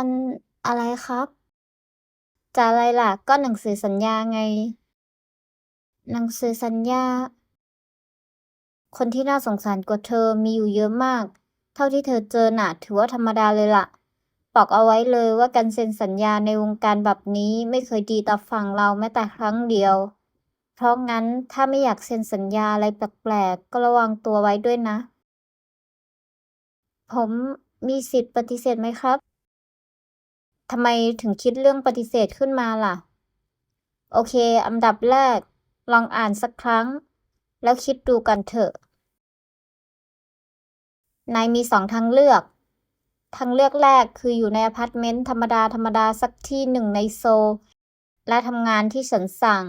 ันอะไรครับ จะอะไรล่ะ ก็หนังสือสัญญาไง หนังสือสัญญา คนที่น่าสงสารกว่าเธอมีอยู่เยอะมาก เท่าที่เธอเจอหน่ะถือว่าธรรมดาเลยล่ะบอกเอาไว้เลยว่าการเซ็นสัญญาในวงการแบบนี้ไม่เคยดีต่อฝั่งเราแม้แต่ครั้งเดียว เพราะงั้นถ้าไม่อยากเซ็นสัญญาอะไรแปลกๆ ก็ระวังตัวไว้ด้วยนะ ผมมีสิทธิ์ปฏิเสธไหมครับ ทำไมถึงคิดเรื่องปฏิเสธขึ้นมาล่ะ โอเค อันดับแรก ลองอ่านสักครั้ง แล้วคิดดูกันเถอะ นายมีสองทางเลือก ทางเลือกแรกคืออยู่ในอพาร์ตเมนต์ธรรมดาธรรมดาสักที่หนึ่งในโซ และทำงานที่ฉันสั่ง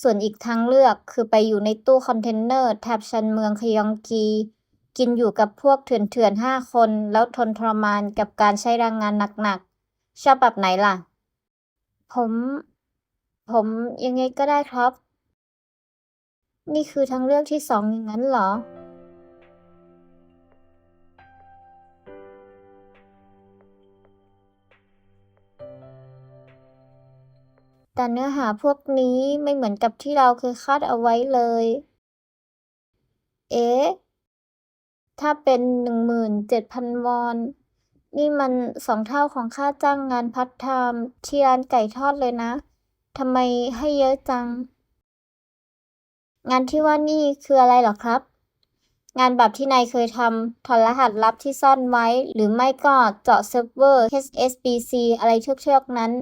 ส่วนอีกทางเลือกคือไปอยู่ในตู้คอนเทนเนอร์แถบชันเมืองคยองกี กินอยู่กับพวกเถื่อนๆห้าคน แล้วทนทรมานกับการใช้แรงงานหนักๆชอบแบบไหนล่ะ ผม ผมยังไงก็ได้ครับ นี่คือทางเลือกที่สองอย่างนั้นเหรอ แต่เนื้อหาพวกนี้ไม่เหมือนกับที่เราเคยคาดเอาไว้เลย เอ๊ะ ถ้าเป็นหนึ่งหมื่นเจ็ดพันวอน นี่มันสองเท่าของค่าจ้างงานพัฒไทม์ที่ร้านไก่ทอดเลยนะ ทำไมให้เยอะจัง งานที่ว่านี่คืออะไรหรอครับ งานแบบที่นายเคยทำถอดรหัสลับที่ซ่อนไว้ หรือไม่ก็เจาะเซิร์ฟเวอร์ HSBC อะไรเชือกๆนั้น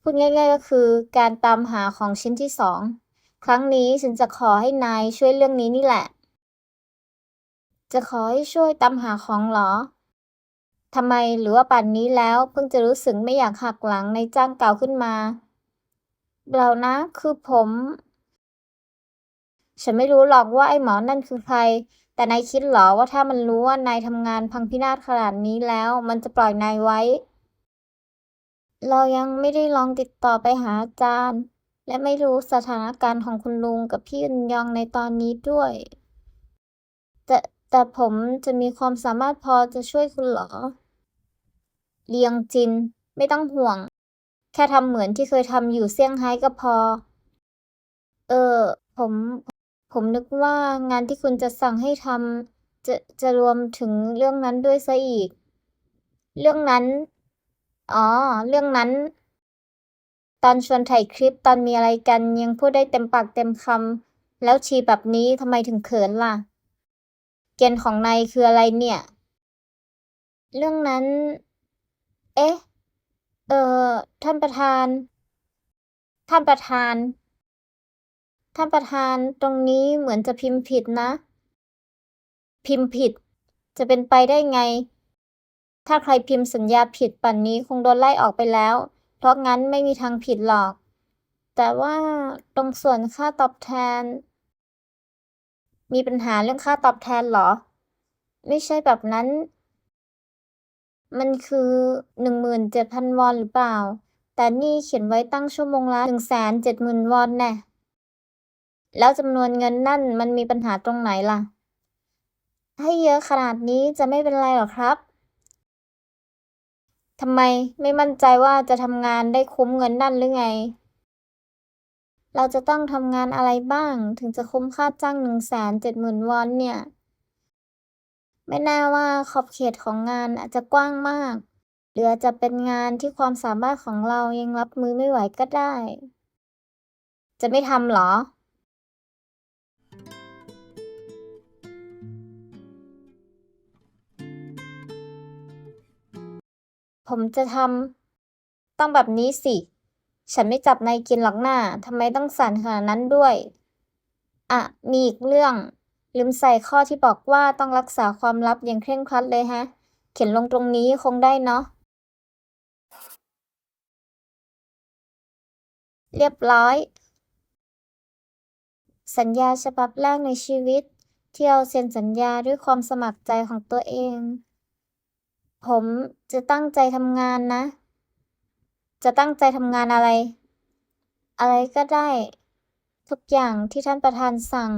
พูดง่ายๆก็คือการตามหาของชิ้นที่สอง ครั้งนี้ฉันจะขอให้นายช่วยเรื่องนี้นี่แหละ จะขอให้ช่วยตามหาของเหรอทำไมหรือว่าป่านนี้แล้วเพิ่งจะรู้สึกไม่อยากหักหลังในจ้างเก่าขึ้นมาเปล่านะคือผม ฉันไม่รู้หรอกว่าไอ้หมอนั่นคือใคร แต่นายคิดเหรอว่าถ้ามันรู้ว่านายทำงานพังพินาศขนาดนี้แล้ว มันจะปล่อยนายไว้ เรายังไม่ได้ลองติดต่อไปหาอาจารย์ และไม่รู้สถานการณ์ของคุณลุงกับพี่อึนยองในตอนนี้ด้วยแต่ แต่ผมจะมีความสามารถพอจะช่วยคุณเหรอ เลียงจิน ไม่ต้องห่วง แค่ทำเหมือนที่เคยทำอยู่เซี่ยงไฮ้ก็พอ เออ ผม ผมนึกว่างานที่คุณจะสั่งให้ทำจะจะรวมถึงเรื่องนั้นด้วยซะอีก เรื่องนั้น อ๋อ เรื่องนั้น ตอนชวนถ่ายคลิปตอนมีอะไรกันยังพูดได้เต็มปากเต็มคำแล้วชีแบบนี้ทำไมถึงเขินล่ะ เกณฑ์ของนายคืออะไรเนี่ย เรื่องนั้น เอ๊ะ เอ่อ ท่านประธาน ท่านประธาน ท่านประธานตรงนี้เหมือนจะพิมพ์ผิดนะ พิมพ์ผิด จะเป็นไปได้ไง ถ้าใครพิมพ์สัญญาผิดป่านนี้คงโดนไล่ออกไปแล้ว เพราะงั้นไม่มีทางผิดหรอก แต่ว่าตรงส่วนค่าตอบแทน มีปัญหาเรื่องค่าตอบแทนเหรอ ไม่ใช่แบบนั้น มันคือหนึ่งหมื่นเจ็ดพันวอนหรือเปล่า แต่นี่เขียนไว้ตั้งชั่วโมงละหนึ่งแสนเจ็ดหมื่นวอนแน่แล้วจำนวนเงินนั่นมันมีปัญหาตรงไหนล่ะ ให้เยอะขนาดนี้จะไม่เป็นไรหรอครับทำไมไม่มั่นใจว่าจะทำงานได้คุ้มเงินนั่นหรือไง เราจะต้องทำงานอะไรบ้าง ถึงจะคุ้มค่าจ้างหนึ่งแสนเจ็ดหมื่นวอนเนี่ย ไม่แน่ว่าขอบเขตของงานอาจจะกว้างมาก หรืออาจจะเป็นงานที่ความสามารถของเรายังรับมือไม่ไหวก็ได้ จะไม่ทำเหรอ ผมจะทำต้องแบบนี้สิ ฉันไม่จับนายกินหรอกหน้าทำไมต้องสั่นขนาดนั้นด้วย อะ มีอีกเรื่อง ลืมใส่ข้อที่บอกว่าต้องรักษาความลับอย่างเคร่งครัดเลยฮะ เขียนลงตรงนี้คงได้เนาะ เรียบร้อย สัญญาฉบับแรกในชีวิต ที่เราเซ็นสัญญาด้วยความสมัครใจของตัวเอง ผมจะตั้งใจทำงานนะ จะตั้งใจทำงานอะไร อะไรก็ได้ ทุกอย่างที่ท่านประธานสั่ง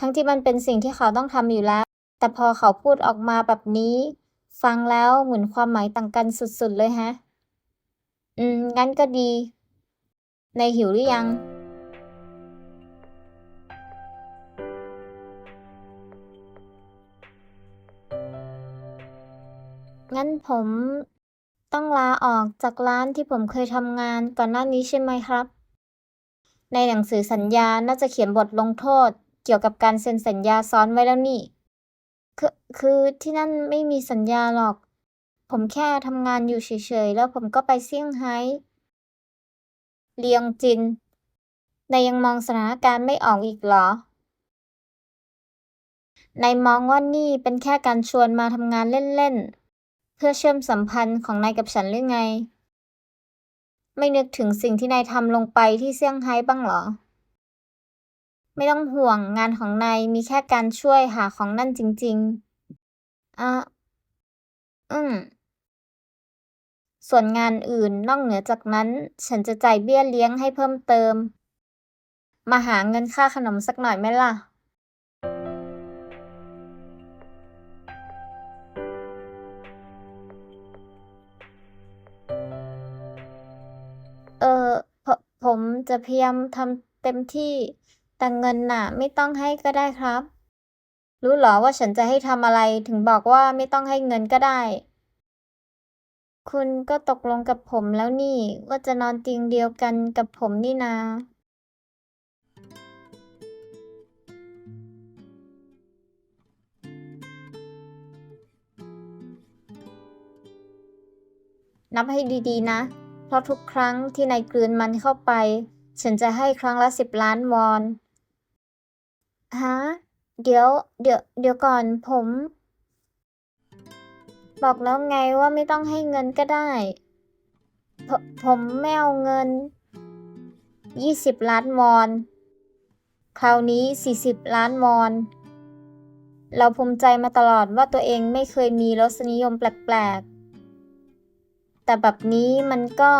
ทั้งที่มันเป็นสิ่งที่เขาต้องทำอยู่แล้ว แต่พอเขาพูดออกมาแบบนี้ ฟังแล้วเหมือนความหมายต่างกันสุดๆเลยฮะ อืม งั้นก็ดี ในหิวหรือยัง งั้นผม ต้องลาออกจากร้านที่ผมเคยทำงานก่อนหน้านี้ใช่ไหมครับ ในหนังสือสัญญาน่าจะเขียนบทลงโทษ เกี่ยวกับการเซ็นสัญญาซ้อนไว้แล้วนี่ คือคือที่นั่นไม่มีสัญญาหรอก ผมแค่ทำงานอยู่เฉยๆ แล้วผมก็ไปเซี่ยงไฮ้เลียงจินนายยังมองสถานการณ์ไม่ออกอีกเหรอนายมองว่านี่เป็นแค่การชวนมาทำงานเล่นๆ พื่อเชื่อมสัมพันธ์ของนายกับฉันหรือไง ไม่นึกถึงสิ่งที่นายทำลงไปที่เซี่ยงไฮ้บ้างเหรอ ไม่ต้องห่วงงานของนายมีแค่การช่วยหาของนั่นจริง ๆอะอืม ส่วนงานอื่นนอกเหนือจากนั้น ฉันจะจ่ายเบี้ยเลี้ยงให้เพิ่มเติม มาหาเงินค่าขนมสักหน่อยไหมล่ะ จะพยายามทำเต็มที่แต่เงินน่ะ ไม่ต้องให้ก็ได้ครับ รู้เหรอว่าฉันจะให้ทำอะไรถึงบอกว่าไม่ต้องให้เงินก็ได้ คุณก็ตกลงกับผมแล้วนี่ว่าจะนอนเตียงเดียวกันกับผมนี่นานับให้ดีๆนะ ราะทุกครั้งที่นายกลืนมันเข้าไป ฉันจะให้ครั้งละสิบล้านวอน ฮะ เดี๋ยว เดี๋ยว เดี๋ยวก่อนผม บอกแล้วไงว่าไม่ต้องให้เงินก็ได้ ผผมไม่เอาเงิน ยี่สิบล้านวอน คราวนี้สี่สิบล้านวอน เราภูมิใจมาตลอดว่าตัวเองไม่เคยมีรสนิยมแปลกๆ แต่แบบนี้มันก็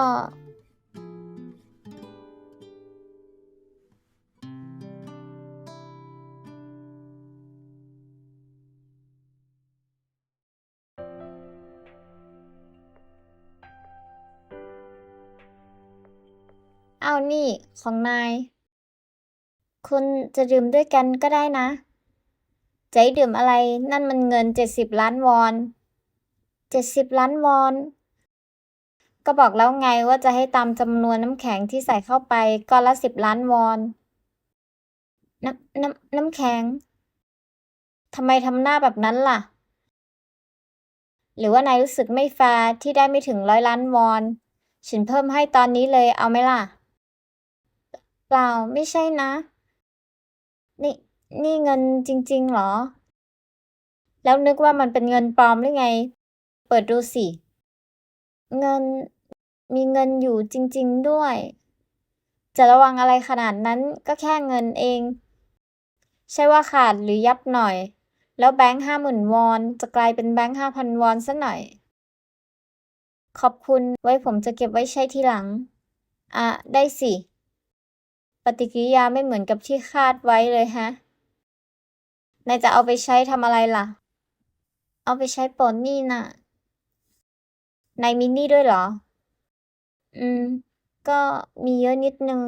เอานี่ของนาย คุณจะดื่มด้วยกันก็ได้นะให้ดื่มอะไรนั่นมันเงินเจ็ดสิบล้านวอนเจ็ดสิบล้านวอน ก็บอกแล้วไงว่าจะให้ตามจำนวนน้ำแข็งที่ใส่เข้าไปก้อนละสิบล้านวอน น้ำน้ำน้ำแข็งทำไมทำหน้าแบบนั้นล่ะ หรือว่านายรู้สึกไม่แฟร์ที่ได้ไม่ถึงร้อยล้านวอน ฉันเพิ่มให้ตอนนี้เลยเอาไหมล่ะ เปล่าไม่ใช่นะ นี่นี่เงินจริงๆเหรอ แล้วนึกว่ามันเป็นเงินปลอมหรือไง เปิดดูสิ เงินมีเงินอยู่จริง ๆด้วย จะระวังอะไรขนาดนั้นก็แค่เงินเอง ใช่ว่าขาดหรือยับหน่อย แล้วแบงค์ห้าหมื่นวอน จะกลายเป็นแบงค์ห้าพันวอนซะหน่อย ขอบคุณไว้ผมจะเก็บไว้ใช้ทีหลัง อะ ได้สิ ปฏิกิริยาไม่เหมือนกับที่คาดไว้เลยฮะนายจะเอาไปใช้ทำอะไรล่ะ เอาไปใช้ปลดหนี้น่ะายมีหนี้ด้วยเหรอ อืม ก็มีเยอะนิดนึง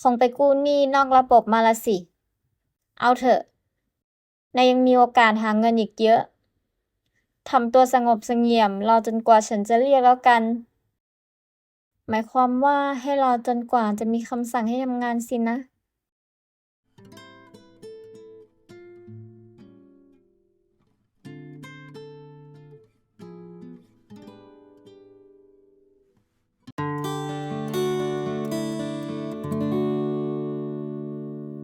คงไปกู้หนี้นอกระบบมาละสิ เอาเถอะ นายยังมีโอกาสหาเงินอีกเยอะ ทำตัวสงบเสงี่ยม รอจนกว่าฉันจะเรียกแล้วกัน หมายความว่าให้รอจนกว่าจะมีคำสั่งให้ทำงานสินะ